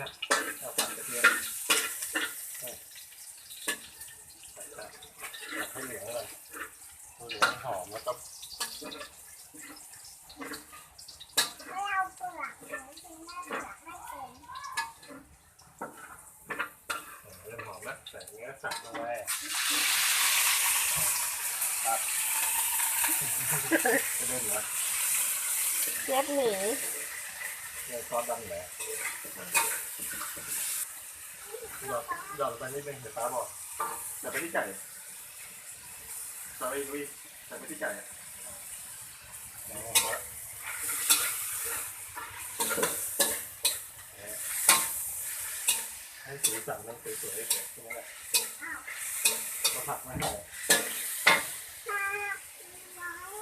นะเอาผัดกระเทียมใส่ใส่ผัดให้เหลืองเลยเหลืองหอมแล้วก็ไม่เอาปลือกหนูกินได้เปลือกไม่เป็นเริ่มหอมแล้วใส่เนื้อสับลงไปครับจะเล่นเหรอเชฟหมี เนี่ยซอสดำแหละหยอดหยอดลงไปนิดนึงเดี๋ยวป้าบอกเดี๋ยวไปที่ไก่ใส่ไปอีกวิใส่ไปที่ไก่อะอ๋อครับให้สีสันมันสวยๆใช่ไหมล่ะก็ผักไม่ให้มาน้อง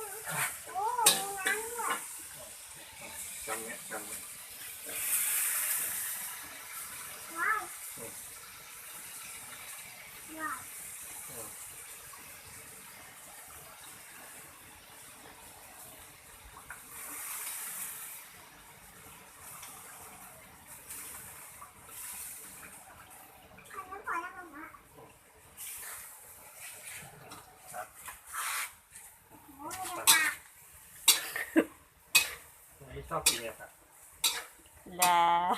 โอ้ยน้ำแบบจำเนี้ยจำเนี้ย ว้าวว้าวใครจะขอแล้วมั้งอะโอ้ยเดี๋ยวปาก นี่ ชอบกินเนี่ยครับแล้ว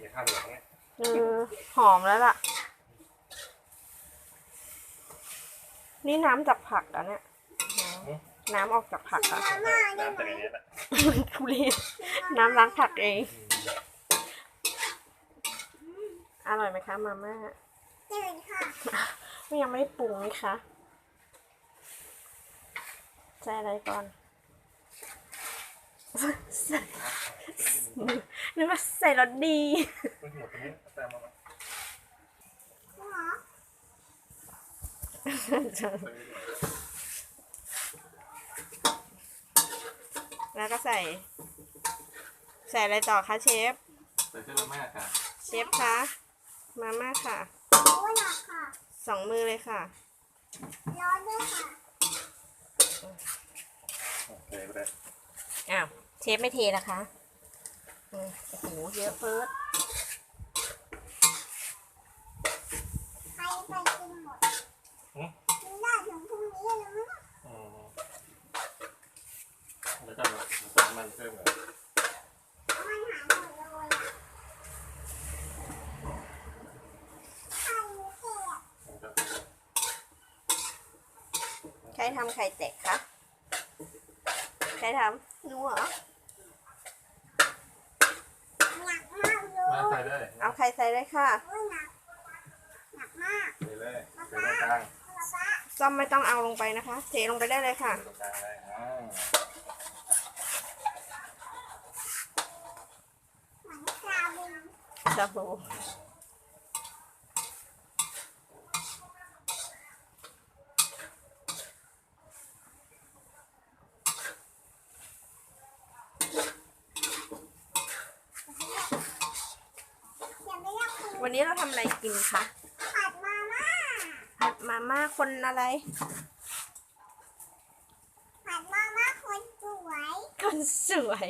แต่ปลากินกับข้าวเหนียวเนี่ยเออหอมแล้วล่ะ นี่น้ำจากผักอะเนี่ย น้ำออกจากผักอะน้ำแต่ในนี้แหละทุเรศน้ำล้างผักเอง อร่อยไหมคะมาม่าจืดค่ะไม่ยังไม่ได้ปรุงนี่คะใส่อะไรก่อนใส่ นึกว่าใส่รสดีมันหมดตรงนี้แต่มามาหรอแล้วก็ใส่ ใส่อะไรต่อคะเชฟ ใส่เส้นมาม่าค่ะ เชฟคะ มาม่าค่ะโอ้ยหนักค่ะสองมือเลยค่ะ ร้อนด้วยค่ะ โอเคไปเลยอ้าวเช ฟไม่เทนะคะอืมโอ้โหเยอะเฟิร์สใครไปกินหมดกินได้ถึงพรุ่งนี้เลยมั้งอืมแล้วก็ใส่มันเพิ่มเลยมันหายหมดเลยอะไข่เสียมันก็ใครทำไข่แตกคะใครทำหนูเหรอ หนักมาก เลมายใส่เลยเอาไข่ใส่เลยค่ะโอ้ยหนักหนักมากใส่เลยใส่ตรงกลางป๊าป๊าซ่อมไม่ต้องเอาลงไปนะคะ เทลงไปได้เลยค่ะใส่ตรงกลางเลยอ่าเหมือนคาบินชาบู อย่าไม่อยากกิน วันนี้เราทำอะไรกินคะผัดมาม่าผัดมาม่าคนอะไร ผัดมาม่าคนสวย คนสวย